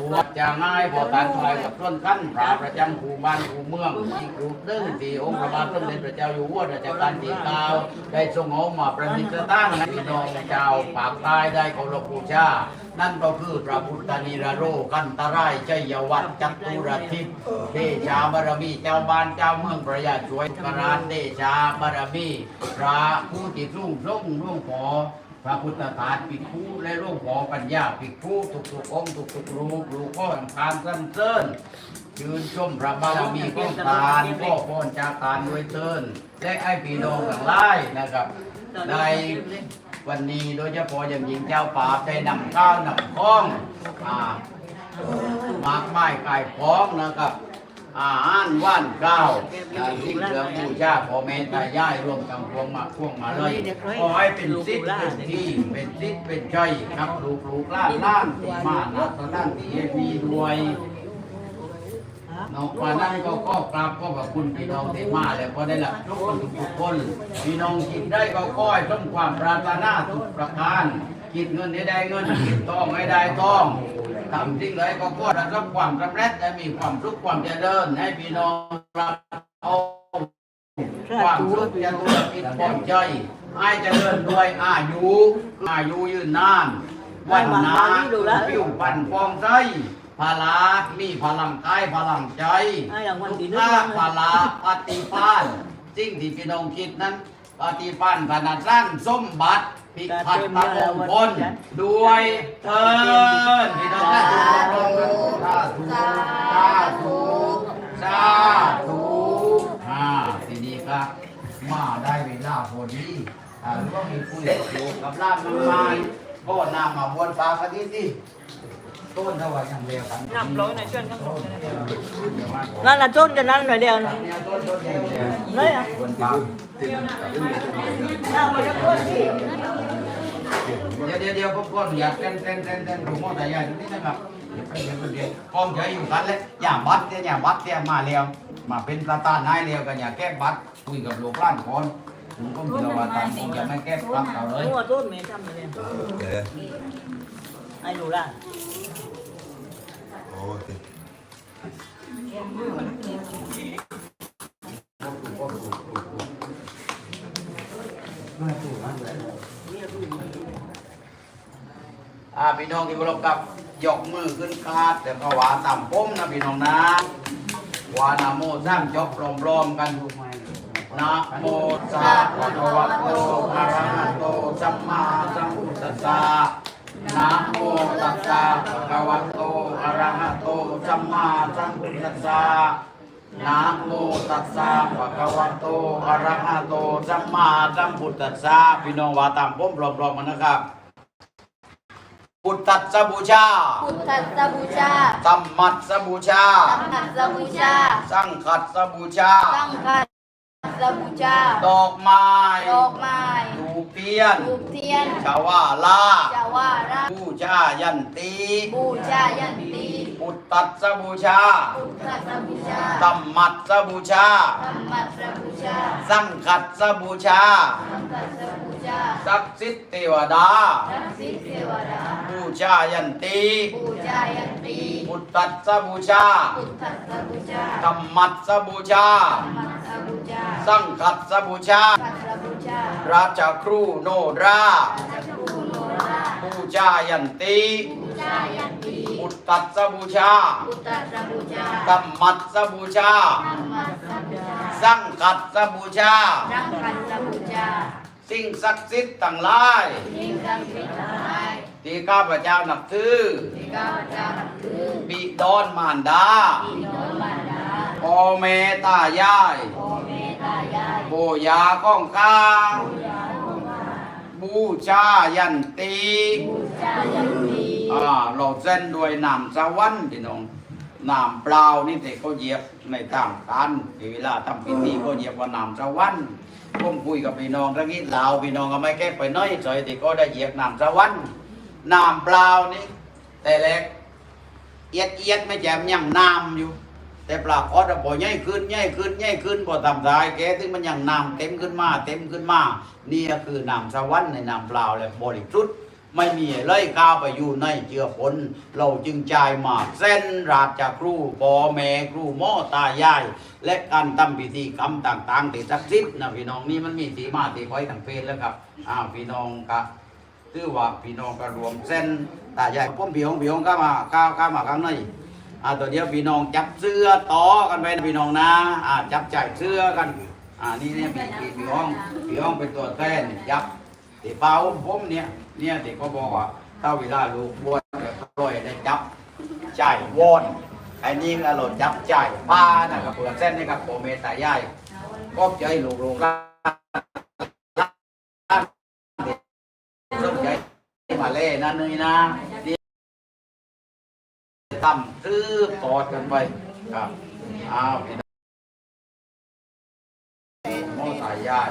ตัวจะง่ายพอตันทลายกับต้นขั้นพระประจำภูบ้านภูเมืองที่กรุงตึ้งที่องค์พระบาทสมเด็จพระเจ้าอยู่หัวรัชกาลที่เก้าได้ทรงเอามาประดิษฐ์ตั้งให้พี่น้องเจ้าปากใต้ได้เคารพบูชานั่นก็คือพระพุทธนิรโรกันตรายชัยวัฒน์จัตุรทิพย์เดชาบารมีเจ้าบ้านเจ้าเมืองประหยัดช่วยกรานเดชาบารมีพระผู้ที่รุ่งรุ่งรุ่งขอ พระพุทธทาสปิคู่และร่วงขอปัญญาปิคู่ทุกทุกองทุกทุกรูปรูปก็ทำการสั้นเซินชื่นชมพระบารมีของทานก็พรจากทานด้วยเตินและไอ้พี่น้องทั้งหลายนะครับในวันนี้โดยเฉพาะอย่างยิ่งเจ้าป่าได้นำข้าวนำข้องมากไม้ไก่พ้องนะครับ อาหารว่านข้าวอย่างที่เหลือบูชาพ่อแม่ตายายรวมกันพวงมาพวงมาเลยขอให้เป็นซิดเป็นที่เป็นซิดเป็นใจครับลูกลูกล้านล้านที่มานักด้านที่มีด้วยนอกจากนั้นก็ก็กราบก็กับคุณพี่น้องที่มาแล้วก็ได้หลับทุกคนทุกคนพี่น้องคิดได้ก็ก้อยต้นความปรารถนาทุกประการคิดเงินให้ได้เงินคิดทองให้ได้ทอง ทำสิ่งใดก็ก็ได้รับความสำเร็จและมีความสุขความเจริญให้พี่น้องรับเอาความสุขจะธุรกิจปลอดใจให้เจริญด้วยอายุอายุยืนนาน วันนาผิวปันฟองใจพลามีพลังกายพลังใจให้รางวัลที่หนึ่ทุงกพลาปฏิพานสิ่งที่พี่น้องคิดนั้น ปฏิพานขนาดสั้นสมบัติพิพัฒน์มงคลด้วยเทินพี่น้องนะทุสาธุสาธุสาธุอ่าทีนี้ครับมาได้เวลาพอดีอ่าก็มีคุยอยู่กับร้านน้ำไม้ก็นำมาบนฟ้าคดีที่ต้นเท่ นนับร้อยในช่วงข้างบนเดี๋ยวมาก่อนนั่นน่ะต้นจะนั่นหน่อยเดียวนะเนี่ยต้นต้นใหญ่เลยเลยอะบนฟ้าน้ามาจะต้นที่เดี๋ยวเดี๋ยวเดี๋ยวพวกคนอยากเต้นเต้นเต้นเต้นถูกมอแต่ใหญ่ตรงนี้นะครับเดี๋ยวไปเดี๋ยวไปเดี๋ยวกองใจอยู่กันเลยอย่าบัตรเนี่ยอย่าบัตรเนี่ยมาแล้ว มาเป็นประธานนายแล้วกันอย่าแก้บัตรคุยกับลูกหล้านก่อนผมก็มีระวังตามคงจะไม่แก้บัตรเขาเลยหัวต้นเมย์ทำเลยไอ้ดูละ โอเคอ่าพี่น้องที่เคารพครับยกมือขึ้นคาดแต่ก็ว่าต่ำป้มนะพี่น้องนะวานะโมสร้างจบรอมๆกันนะโมสัพพะวะโตอะระหะโตสัมมาสัมพุทธัสสะ นะโมตัสสะภะคะวะโตอะระหะโตสัมมาสัมพุทธัสสะนะโมตัสสะภะคะวะโตอะระหะโตสัมมาสัมพุทธัสสะพี่น้องว่าตามป้มรอมๆกันนะครับ พุทธัสสะบูชา พุทธัสสะบูชาสัมมัสสะบูชา สังฆัสสะบูชา สังขัดสะบูชา สังฆัสสะบูชา ดอกไม้ ดอกไม้ถูก เทียน ทูบเทียน ชาวาลาจาวาระบูชายันตีบูชายันตีพุทธัสสะบูชาพุทธัสสะบูชาสัมมัสสะบูชาสัมมัสสะบูชาสังขัดสะบูชา สังฆัสสะบูชาศักดิ์สิทธิ์เทวดา ทักษิณเทวดาบูชายันตีบูชายันตีพุทธัสสะบูชาพุทธัสสะบูชาสัมมัสสะบูชาสัมมัสสะบูชาสังขัดสะบูชา สังฆัสสะบูชา ราชครูโนราสัจจุโนราบูชายันตีบูชายันตีพุทธัสสะบูชาพุทธัสสะบูชาธรรมัสสะบูชาสัมมัสสะบูชา สังขัดสะบูชาสังฆัสสะบูชา สิ่งศักดิ์สิทธิ์ต่างหลายสิ่งศักดิ์สิทธิ์ทั้งหลายที่ข้าพเจ้านับถือที่ข้าพเจ้านับถือบิดอนมารดา พี่น้องมารดาพ่อแม่ตายายพ่อแม่ตายายโบยาข้องข้าปู่ย่าตายายบูชายันตีบูชายันตีอ่าเราเส้นด้วยน้ำสวรรค์พี่น้องน้ำเปล่านี่แต่เขาเหยียบในต่างกันเวลาทำพิธีเขาเหยียบว่าน้ำสวรรค์ผมคุยกับพี่น้องทั้งนี้ลาวพี่น้องก็ไม่แก้ไปน้อยใจที่ก็ได้เหยียบน้ำสวรรค์น้ำเปล่านี่แต่เล็กเอียดเอียดไม่แจ่มยังน้ำอยู่ แต่ปลากอดพอใหญ่ขึ้นใหญ่ขึ้นใหญ่ขึ้นพอทำได้แกถึงมันยังน้ำเต็มขึ้นมา เต็มขึ้นมานี่คือน้ำสวรรค์ในน้ำเปล่าเลยบริสุทธิ์ไม่มีเลยก้าวไปอยู่ในเจือผลเราจึงจ่ายมากเส้นราชครูปอแม่ครูหม่อตายาย และการทำพิธีกรรมต่างๆที่ศักดิ์สิทธิ์นะพี่น้องนี่มันมีสีมาสีไว้ทั้งเพศแล้วครับอ้าวพี่น้องกะถือว่าพี่น้องก็รวมเส้นตายายพ่มพี่องพี่องก็มาก้าวก้ามาข้างใน อ่าตัวเดียวพี่น้องจับเสื้อต่อกันไปนะพี่น้องนะอ่าจับจ่ายเสื้อกัน อ่านี่เนี่ยพี่พี่พี่องพี่องเป็นตัวแทนจับที่เป่าผมเนี่ยเนี่ยที่เขาบอกว่าถ้าเวลาลูกบวชจะปล่อยได้จับจ่ายวอนไอ้นี่เราจับจ่ายป้านะครับเปิดเส้นนี่ครับโปเมตายายก็ใจลูกลูกหลานสนใจมาเล่นั่นนี่นะ นี่ทำซื้อปอดกันไปครับอ้าวพี่น้องโมตายาย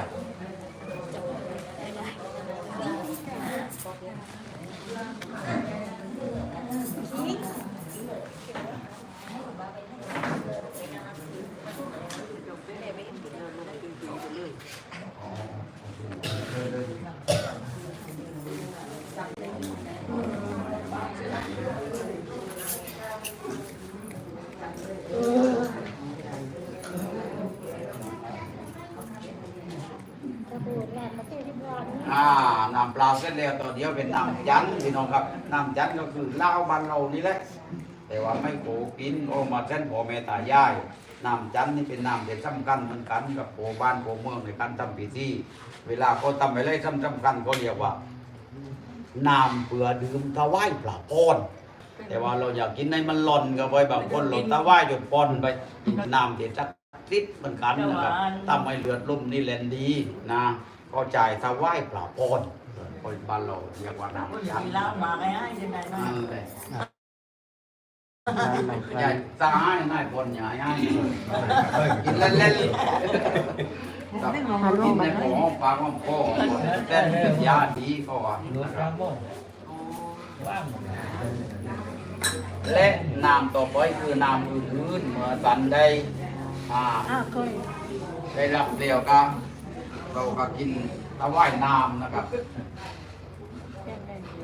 อ่า นำปลาเสร็จแล้วตัวเดียวเป็นน้ำจันทร์พี่น้องครับน้ำจันทร์ก็คือเหล้าบ้านเรานี่แหละ แต่ว่าไม่โขกินโอมาเส้นพ่อแม่ตายายน้ำจันทร์นี่เป็นน้ำที่สำคัญเหมือนกันกับโผบ้านโผเมืองในการทำพิธีเวลาเขาทำไปเลยสำสำคัญเขาเรียกว่าน้ำเปื่อดื่มถวายปลาปอนแต่ว่าเราอยากกินให้มันหล่นกันไปบางคนหล่นถวายจนปอนไปน้ำที่สักทิศเหมือนกันนะครับทำให้เลือดลุ่มนี่แลนดีนะก็จ่ายถวายปลาปอน คนบ้านเราเรียกว่าน้ำจันทมีร์เหล้ามาไงไอ้ยังไงมานั่นแหละอย่าสหายนายพลอย่าให้กินเล่นๆครับกินในหอมปลาหอมคอเส้นเป็นยาดีก็ว่านะครับและน้ำต่อไปคือน้ำอื่นๆเมื่อสันได้อ่าอ้าวเคยได้รับเดียวก็เราก็กิน ถวายน้ำนะครับ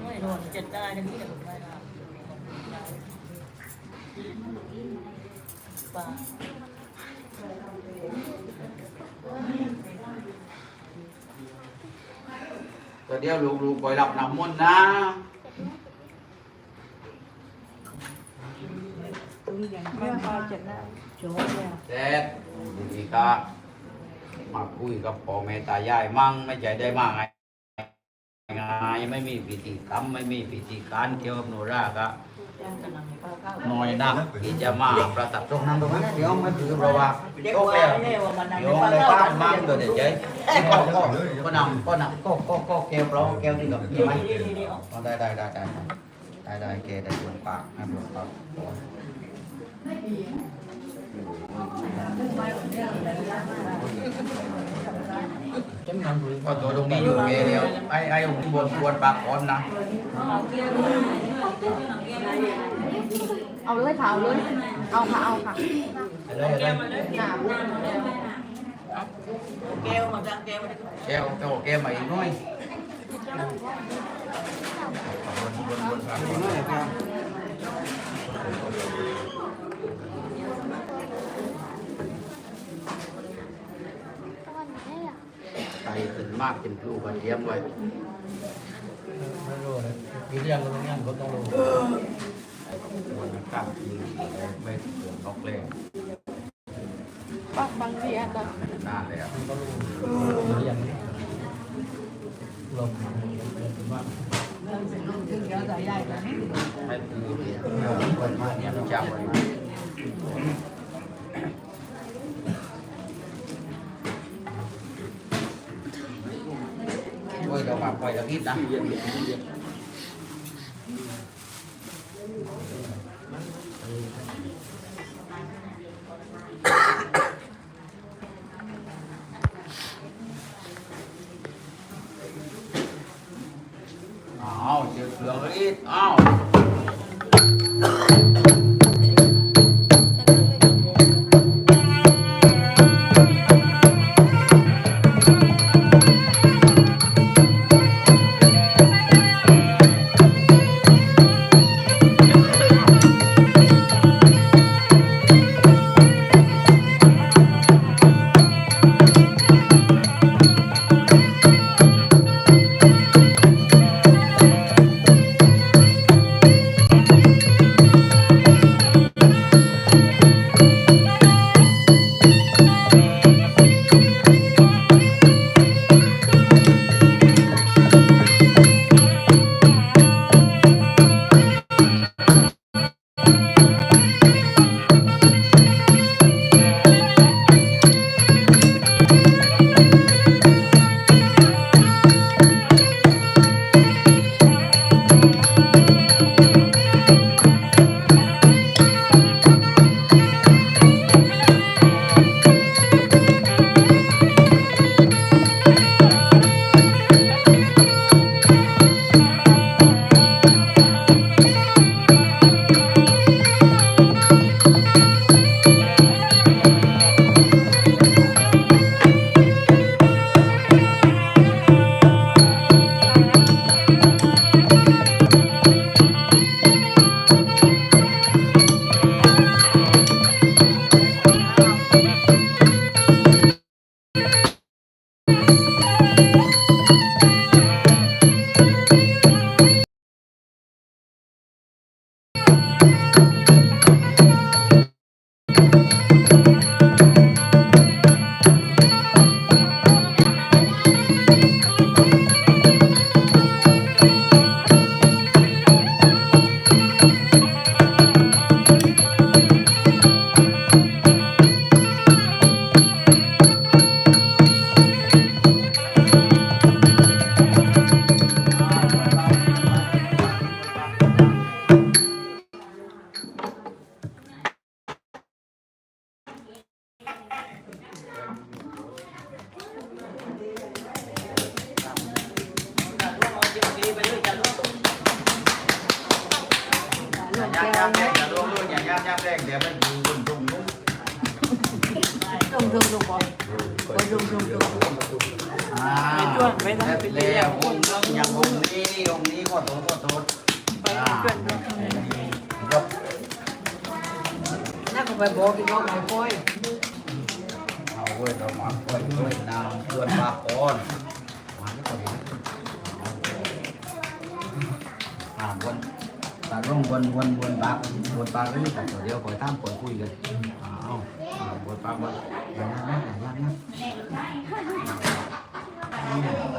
ไม่โดนเจ็ดได้ยังนี่แต่ผมได้ละปลาแต่เดี๋ยวลูกๆไปรับน้ำมนต์นะตรงนี้ยังไม่พอเจ็ดได้โจ้เนี่ย เสร็จทีนี้ก็ มาคุยกับพ่อแม่ตายายมั่งไม่ใจได้มากไงง่ายไม่มีพิธีกรรมไม่มีพิธีการเกี่ยวกับโนราก็ยังกำลังเข้าเข้าน้อยนักที่จะมาประทับตรงนั้นตรงนั้นเดี๋ยวไม่ถือเพราะว่าเด็กโตว่าแล้วเนี่ยว่ามันนั่งโยมเลยบ้านมั่งโดยเดี๋ยวเจ๊ก็ก็ก็นำก็นำก็ก็ก็แก้วเราแก้วนี่กับนี่ไหมได้ได้ได้ได้ได้ได้เกได้ดวงปากนะดวงปาก ก็ตัวตรงนี้อยู่เกเดียวไอ้ไอ้องค์บนบนปากก่อนนะเอาเลยค่ะเอาเลยเอาค่ะเอาค่ะอะไรอะไรหนาแก้วมาจังแก้วมาแก้วแก้วแก้วมาอีกน่อยบนบนปากก่อนไก่ขึ้น มากเป็นผู้กระเทียมไว้ไม่รู้เลยกี่เรื่องก็ต้องงั้นก็ต้องรู้มันกล้ากินไม่เกินนกเลยปักบางทีอาจจะนานแล้วก็รู้เรียนลมว่าให้คือคนมาเนี่ยจำไว้ ป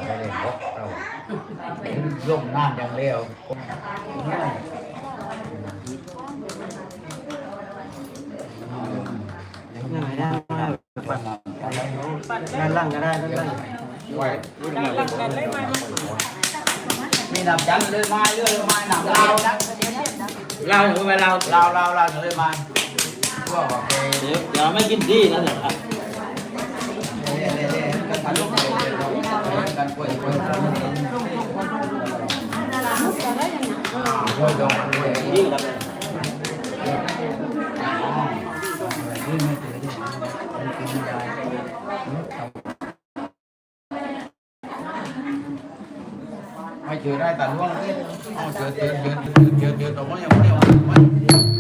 ไปเลยบกเราลงน้ำอย่างเร็วง่ายง่ายได้ด้านล่างก็ได้ด้านล่างมีนำจังเลยมาเรื่อยมานำลาวนะลาวถึงไปลาวลาวลาวลาวถึงเลยมาก็โอเคเดี๋ยวไม่กินดีนะเนี่ย mày chửi ra tàn luôn? Chứ không, chửi chửi chửi chửi chửi tụi nó nhau nhau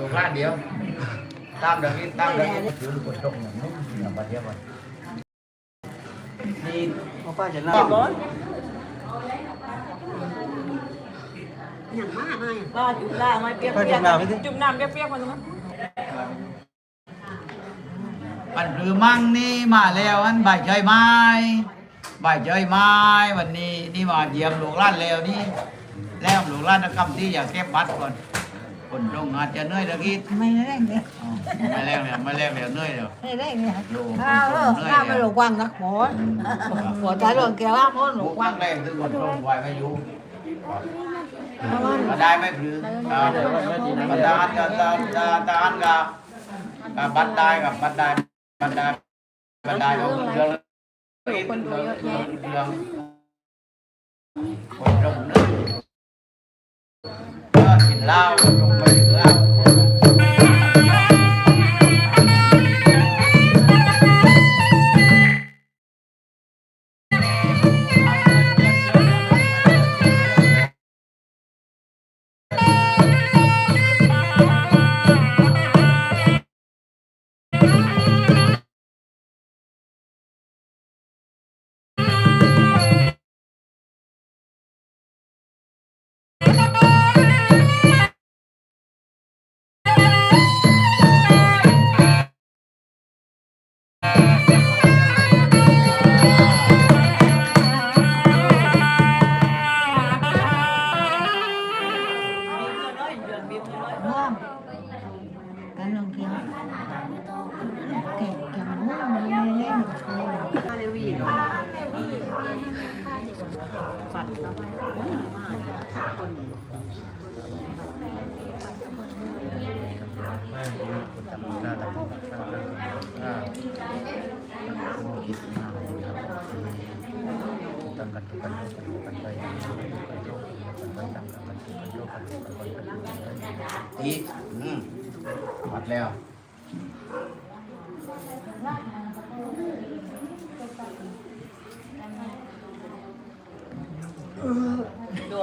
ดูร้านเดียว ตามเดี๋ยวนี้ตามเดี๋ยวนี้ถือคนตรงอย่างนู้อย่างบัตรเดียวกันนี่พ่อป้าจะเล่าอย่างมากเลยว่าจุ่มล่างไม่เปียกเปียกจุ่มน้ำเปียกๆมาตรงนั้นปันหรือมั่งนี่มาแล้วอันบ่ายใจไม้บ่ายใจไม้วันนี้นี่มาเยี่ยมลูกร้านแล้วนี่แล้วลูกร้านนะคำที่อยากเก็บบัตรก่อน คนตรงอาจจะเหนื่อยตะกี้ไม่แรงเนี่ยอ๋อไม่แรกเลยไม่แรกเลยเหนื่อยเลยไม่แรงเนี่ยลูกข้าวเออข้าวไม่หลงวังนะหมอหมอใจหลงแกว่าหมอหลลูงกวัว่างงแรกถึงคนตรงไว้ไม่อยู่เพราะว่ามาได้ไม่พลืออ่าบัตรดานกับดานดานกับกับบัตรได้กับบัตรได้บัตรได้บัตรได้เอาเรื่องคนดูเยอะแยะเรื่องคนตรงนึงก็กินเหล้าต ร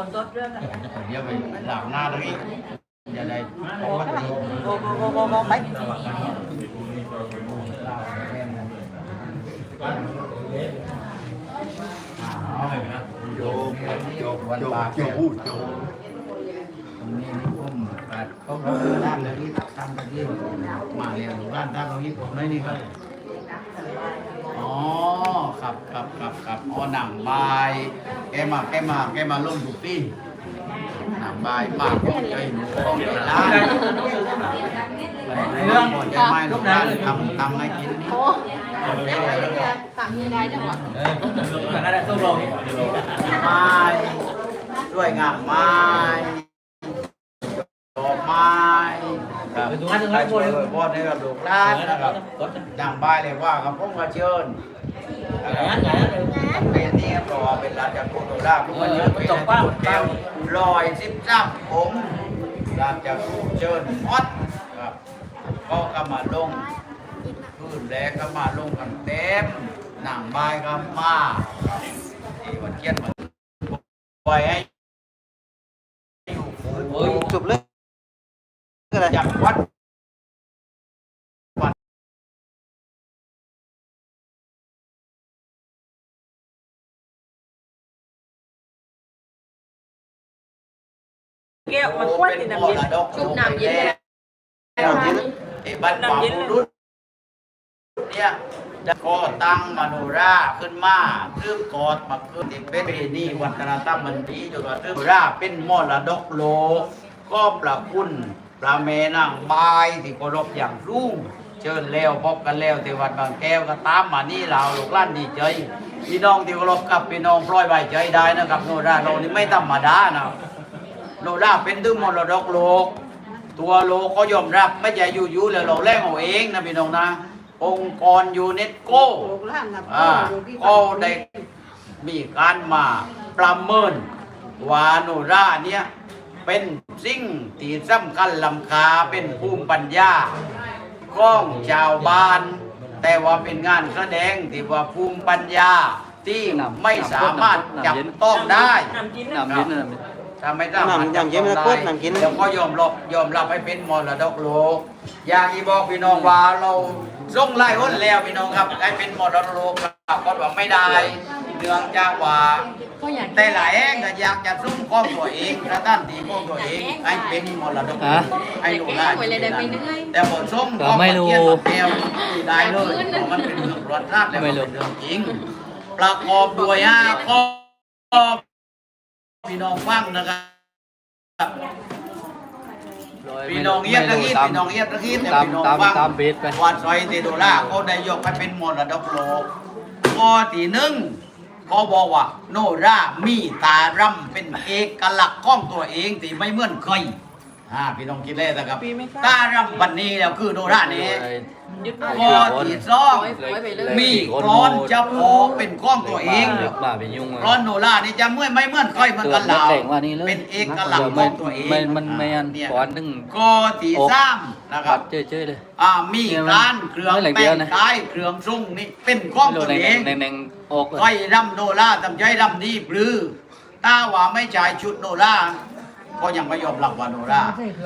นรถเรื่องอะไรเดี๋ยวไปหลังหน้าตรงนี้อย่าได้เพราะว่าตรงนี้โบโบโบโบโบไปเอาเลยนะโยมโยมวันบาทโยมพูดโยมตรงนี้นี่ผมปัดเขาเราด้านเลยนี่ทำตะกี้มาเรียนร้านด้านตรงนี้ผมไม่นี่ครับ ครับครับครับครับอ๋อหนังบายแกมาแกมาแกมาล่มทุกปีหนังบายมากของใจหนูของใจร้านเรื่องของใจไม่ลูกร้านทำทำให้กินนี่ต่างยังไงจังหวะเออแต่นั่นแหละต้องลงไม้ด้วยงามไม้ดอกไม้ครับให้ช่วยพ่อในกับลูกหลานนะครับดังบายเลยว่ากับผมก็เชิญ เป็นนี่เพราะว่าเป็นราชกุฎราชผมก็เชิญเป็นแก้วลอยสิบสามผมราชกุฎเชิญฮอดครับก็กำมาลงพื้นแรกก็มาลงกันเต็มหนังบายก็มาครับที่วันเกียรติมันปล่อยให้อยู่โอ้ยจบเลยอะไรจากวัด ก้วมันคว้าติดน้ำเย็นจุ่มน้ำเย็นไอ้บ้านความรุ่นเนี่ยจะก่อตั้งมโนราขึ้นมาเรื่องกอดมาขึ้นที่เป็นประเพณีวัฒนธรรมมันดีจนว่าเรื่องราเป็นมรดกโลกก็ประคุณประเมนางบายที่เคารพอย่างรุ่งเชิญแล้วพบกันแล้วที่วัดบางแก้วก็ตามมานี่เราลูกหล้านดีใจพี่น้องที่เคารพกับพี่น้องพลอยใบใจได้นะครับโนราเรานี่ไม่ธรรมดานะ โลล่าเป็นดื้อมรดกโลก ตัวโลกก็ยอมรับไม่ใช่อยู่ๆแล้วเราแลกเอาเองนะพี่น้องนะ องค์กรยูเนสโกลูกหลานนะอ่าก็ได้มีการมาประเมินว่าโนราเนี่ยเป็นสิ่งที่สำคัญลำคาเป็นภูมิปัญญาของชาวบ้าน แต่ว่าเป็นงานแสดงที่ว่าภูมิปัญญาที่ไม่สามารถจับต้องได้น้ำเย็นนะน้ำเย็น ถ้าไม่สามารถจับต้องได้เดี๋ยวก็ยอมรับยอมรับให้เป็นมรดกโลก อย่างที่บอกพี่น้องว่าเราส่งไล่หุ้นแล้วพี่น้องครับให้เป็นมรดกโลกครับก็บอกไม่ได้เนื่องจากว่าก็อยากแต่หลายแห่งก็อยากจะซุ่มข้องตัวเองกระด้านตีข้องตัวเองให้เป็นมรดกโลกให้ลูกหลานแต่บทส่งข้องเทียนกับแก้วได้เลยเพราะมันเป็นเรื่องรสชาติและมันเป็นเรื่องจริงประกอบด้วยห้าข้อ พี่น้องฟังนะครับพี่น้องเอียดตะกี้พี่น้องเอียดตะกี้เนี่ยตามพี่น้องตามฟังตามเบสไปวัดซอยเตโดล่าเขาได้ยกให้เป็นมรดกโลกข้อที่หนึ่งเขาบอกว่า โนรามีตารำเป็นเอกลักษณ์ของตัวเองที่ไม่เหมือนใคร อ่าพี่น้องคิดเลยนะครับตารำบันนี้แล้วคือโนรานี่ข้อที่สองมีกรอนเฉพาะเป็นของตัวเองมาเป็นยุ่งกรอนโนรานี่จะเมื่อไม่เหมือนใครเหมือนกันเราแดงว่านี่เลยเป็นเอกลักษณ์ของตัวเองมันมันไม่อันเนี่ยก่อนนึงข้อที่สามนะครับเจ๊ๆเลย อ่ามีการเครื่องไม่เหลือเดีแต่ยวงนะกายเครื่องทรงนี่เป็นของตัวเอง แดงแดงออกเลยไฟรำโนราทำใจรำดีปลือถ้าว่าไม่จ่ายชุดโนรา ก็ยังไม่ยอมรับว่าโนรา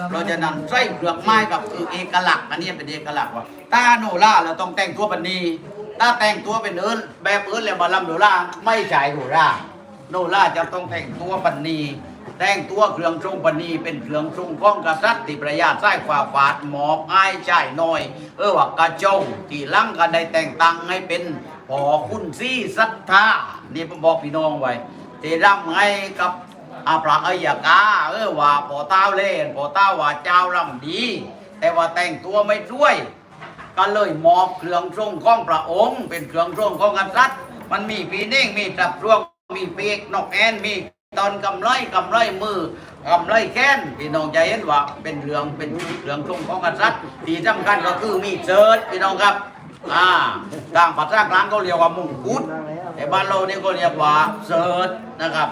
เพราะฉะนั้นใส่เครื่องไม้กับคือเอกลักษณ์อันนี้เป็นเอกลักษณ์ว่าถ้าโนราเราต้องแต่งตัวปันนี้ถ้าแต่งตัวเป็นเอินแบบเอินแล้วมาลำโนราไม่จ่ายโนราโนราจะต้องแต่งตัวปันนี้แต่งตัวเครื่องทรงปณีเป็นเครื่องทรงของกษัตริย์ที่ประหยัดไส้ฝ่าฝาดหมอบอ้ายจ่ายน้อย เออว่ากระเจ้าที่ลังก็ได้แต่งตั้งให้เป็นพอคุณซี่ศรัทธานี่ผมบอกพี่น้องไว้ที่ร่ำให้กับ อาพระเอัยกาเออว่าพอเต้าเล่นพอเต้าว่าเจ้าร่ำดี แต่ว่าแต่งตัวไม่ช่วย ก็เลยมอบเครื่องทรงของพระองค์ เป็นเครื่องทรงของกษัตริย์มันมีปีเน่งมีตับรวงมีปีกนกแอนมีตอนกำไรกำไรมือกำไรแค้นพี่น้องใจเห็นว่าเป็นเรื่องเป็นเรื่องทรงของกษัตริย์ที่สำคัญก็คือมีเจิดพี่น้องครับอ่าต่างภาษากลางเขาเรียกว่ามุงกุฎแต่บ้านเราเนี่ยก็เรียกว่าเจิดนะครับ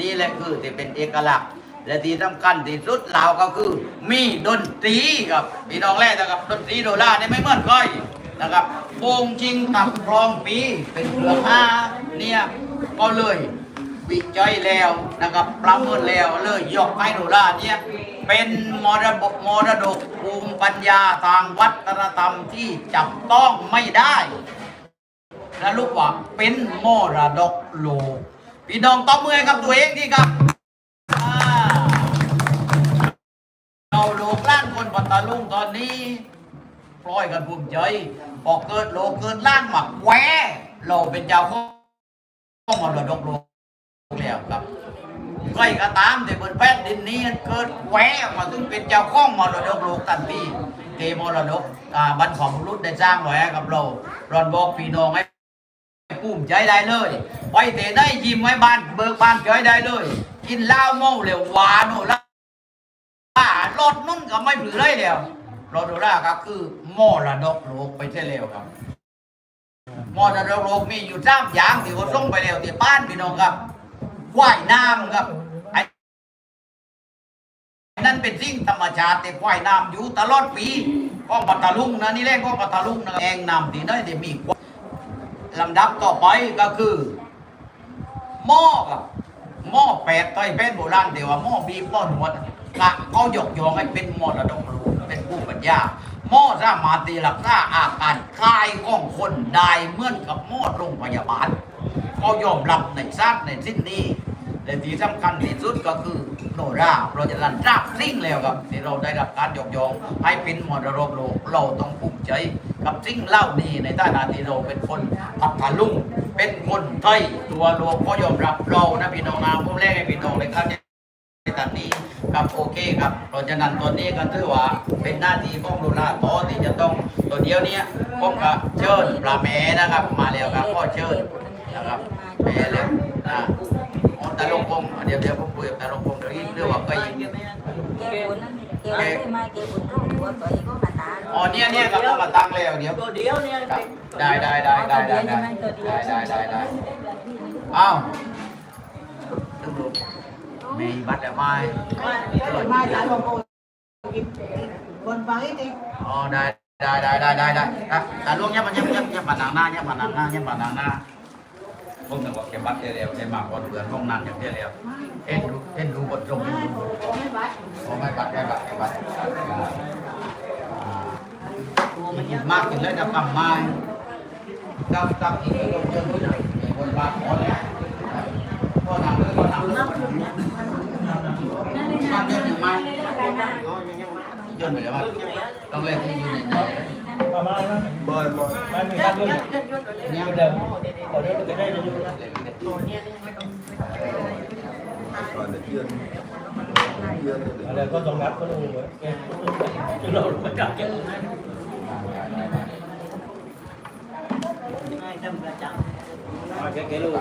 นี่แหละคือที่เป็นเอกลักษณ์ และที่สำคัญที่สุดเราวก็คือ มีดนตรีครับพี่น้องแรกนะครับดนตรีโดราเนี่ยไม่เหมือนใครนะครับโป่งชิงกับกลองปีเป็นเครื่องอาเนี่ยก็เลยวิจัยแล้วนะครับประเมินแล้วเลยยกให้โดราเนี่ยเป็นมรดกมรดกภูมิปัญญาทางวัฒนธรรมที่จับต้องไม่ได้และลูกว่าเป็นมรดกโลก พี่น้องตบมือให้กับตัวเองดีครับเราโลกล้านคนปัตตาลุงตอนนี้ปล่อยกันภูมิใจพอกเกิดโลกเกิดล้านหมักแหวเราเป็นเจ้าของมรดกโลกแล้วครับใครก็ตามแต่บนแผ่นดินนี้เกิดแหวมาถึงเป็นเจ้าของมรดกโลกทันทีเทมรดกอ่าบรรพบุรุษได้สร้างไว้กับเรารอนบอกพี่น้องให้ ภูมิใจได้เลย ไปเตะได้ยิ้มไว้บ้านเบิกบ้านใจได้เลย กินเหล้าเมาเร็วหวานโน่ละรถนุ่นก็ไม่ผือเลยเดียวรถโดราก็คือมอระดกโลกไปใช่แล้วครับมอระดกโลกมีอยู่สามอย่างที่เขาส่งไปแล้วที่บ้านพี่น้องครับว่ายน้ำครับไอ้นั่นเป็นสิ่งธรรมชาติแต่ว่ายน้ำอยู่ตลอดปีของปัตตาลุงนะนี่แรกของปัตตาลุงนะแองน้ำที่นั่นเดี๋ยวมี ลำดับต่อไปก็คือหม้อครับหม้อแปดต้อยเป็นโบราณเดี๋ยวว่าหม้อบีบหม้อหนวดกะเขายกยองให้เป็นมรดกโลกเป็นผู้ปัญญาหม้อสามาตีหลักษาอาการคลายของคนได้เหมือนกับหม้อโรงพยาบาลเขายอมรับในซากในสิ้นนี้และที่สำคัญที่สุดก็คือโนราเราจะรันราบสิ่งแล้วครับที่เราได้รับการยกยองให้เป็นมรดกโลกเราต้องภูมิใจ กับสิ่งเหล่านี้ในฐานะที่เราเป็นคนพัทลุงเป็นคนไทยตัวโลกก็ยอมรับเรานะพี่น้องนะผมแรกให้พี่น้องเลยครับในตอนนี้ครับโอเคครับเพราะฉะนั้นตอนนี้ก็ถือว่าเป็นหน้าที่ของโดราต่อที่จะต้องตัวเดียวนี้ยผมก็เชิญปลาแม่นะครับ มาแล้วครับก็เชิญนะครับแม่เลยนะอ๋อตาลงพงเดี๋ยวเดี๋ยวผมคุยกับตาลงพงเดี๋ยวอีกเรื่องว่า ก็ยิงเก็บบุญนั่นเก็บไม่มาเก็บบุญร่วมตัวตัวเองก็มาตาอ๋อเนี่ยเนี่ยครับต้องมาตั้งแล้วเดี๋ยวตัวเดียวเนี่ยครับได้ได้ได้ได้ได้ได้ได้ได้ได้ได้อ้าวตึ้งลูกมีบัตรอะไรไหมมาจากหลวงปู่คนฟังอีกทีอ๋อได้ได้ได้ได้ได้ได้ครับแต่ลูกเนี่ยมันยังยังยังมาหนังหน้ายังมาหนังหน้ายังมาหนังหน้า ผมนึกว่าแกบัตรเดียวได้มากกว่าเดือนห้องนั้นอย่างเดียวเอ็นดูเอ็นดูบทลงไม่บัดโอ้ไม่บัตรไม่บัตรไม่บัตรมากกินแล้วจะกำมากับกับอีกคนเยอะด้วยมีคนบาขอแล้วก็ทำเลยก็ทำเลยมาเยอะหรือไม่เยอะหรือไม่าต้องเล่นที่อยู่ในนี้ป ระมาณนั้นบอยบอยไม่มีการเรื่องเนี่ยเดิมขอเรื่องก็ได้จะอยู่ก่อนจะเชื่อนเชื่อนเลยอะไรก็ต้องรับก็รู้ไว้จะเราไม่กล้าแก้ทำประจำแก้แก้รู้